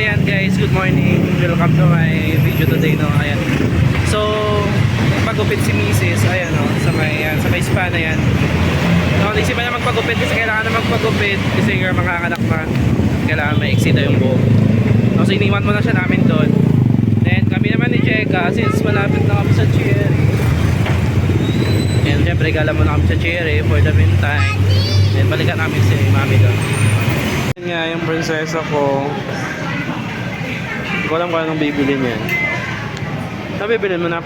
ayan guys, good morning. Welcome to my video today, no. Ayan. So, pagupit si Mrs. Ayan, no. Sa may, ayan, sa may spa na yan. No, naisipan na magpagupit kasi kailangan na magpagupit kasi yung mga anak na kailangan may daw yung buhok. No, so, iniwan mo na siya namin doon. Then, kami naman ni Jeka, since malapit na kami sa Cherry. And syempre, gala mo na kami sa Cherry for the meantime. Then, balikan namin si Mami doon. Yan nga yung prinsesa ko. Ko alam kung anong bibili niya. Ano bibili mo na?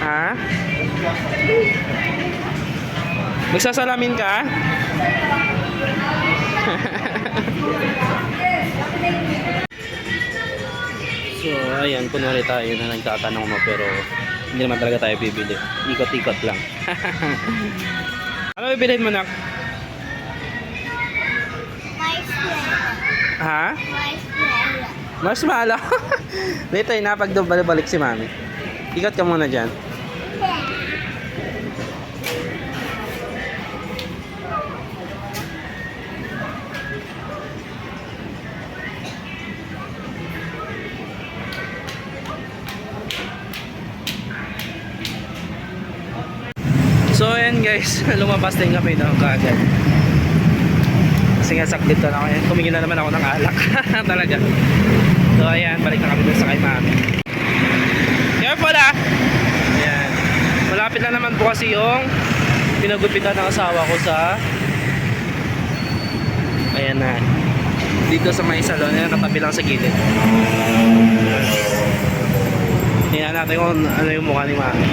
Ha? Magsasalamin ka? so, ayan, kunwari tayo na nagtatanong mo pero hindi naman talaga tayo bibili. Ikot-ikot lang. ano bibilin mo na? Ha? Marshmallow. Later na pag doon balik si mami. Ikot ka muna dyan. So ayan guys, lumabas din kami no, kagad. Kasi nga saklit na ako. Tumingin na naman ako ng alak. Talaga. So ayan, balik na kami dun sa kay mami. Careful ah! Ayan. Malapit na naman po kasi yung pinagupitan ng asawa ko sa Ayan na. Dito sa may salon. Ayan, katabi lang sa gilid. Tingnan natin kung ano yung mukha ni mami.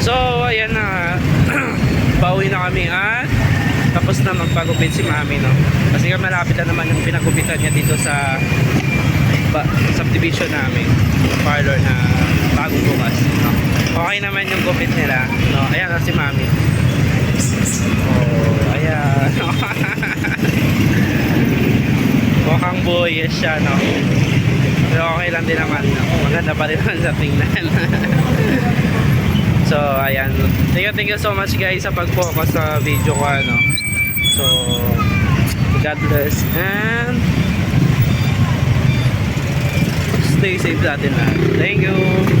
So, ayan na. Pauwi na kami at tapos na magpagupit si mami, no? Kasi nga malapit na naman yung pinagupitan niya dito sa ba, subdivision namin. Parlor na bagong bukas, no? Okay naman yung gupit nila, no? Ayan na si mami. Oh, ayan. Mukhang boyish siya, no? Pero okay lang din naman. Maganda pa rin naman sa tingnan. So, ayan. Thank you, thank you so much guys sa pag-focus sa video ko, ano. So, God bless. And, stay safe sa atin lahat. Thank you.